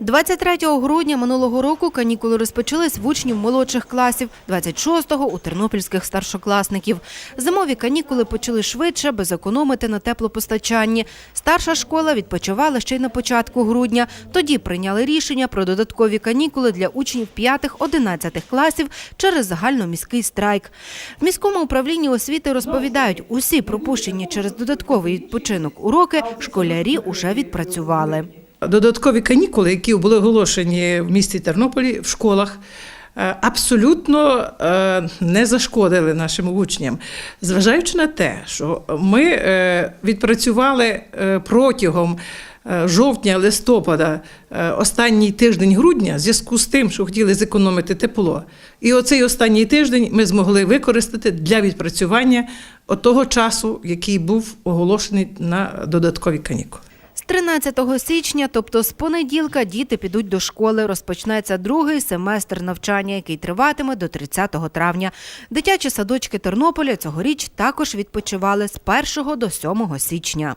23 грудня минулого року канікули розпочались в учнів молодших класів, 26-го – у тернопільських старшокласників. Зимові канікули почали швидше, без економити на теплопостачанні. Старша школа відпочивала ще й на початку грудня. Тоді прийняли рішення про додаткові канікули для учнів 5-11 класів через загальноміський страйк. В міському управлінні освіти розповідають, усі пропущені через додатковий відпочинок уроки школярі уже відпрацювали. Додаткові канікули, які були оголошені в місті Тернополі в школах, е, абсолютно е, не зашкодили нашим учням, зважаючи на те, що ми е, відпрацювали протягом жовтня-листопада, останній тиждень грудня, в зв'язку з тим, що хотіли зекономити тепло. І оцей останній тиждень ми змогли використати для відпрацювання того часу, який був оголошений на додаткові канікули. З 13 січня, тобто з понеділка, діти підуть до школи. Розпочнеться другий семестр навчання, який триватиме до 30 травня. Дитячі садочки Тернополя цьогоріч також відпочивали з 1 до 7 січня.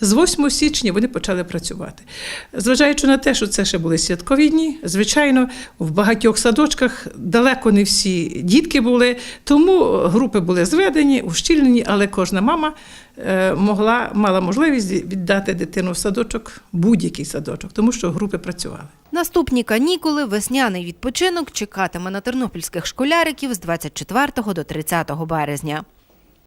З 8 січня вони почали працювати. Зважаючи на те, що це ще були святкові дні, звичайно, в багатьох садочках далеко не всі дітки були, тому групи були зведені, ущільнені, але кожна мама е, могла, мала можливість віддати дитину в садочок, будь-який садочок, тому що групи працювали. Наступні канікули, весняний відпочинок чекатиме на тернопільських школяриків з 24 до 30 березня.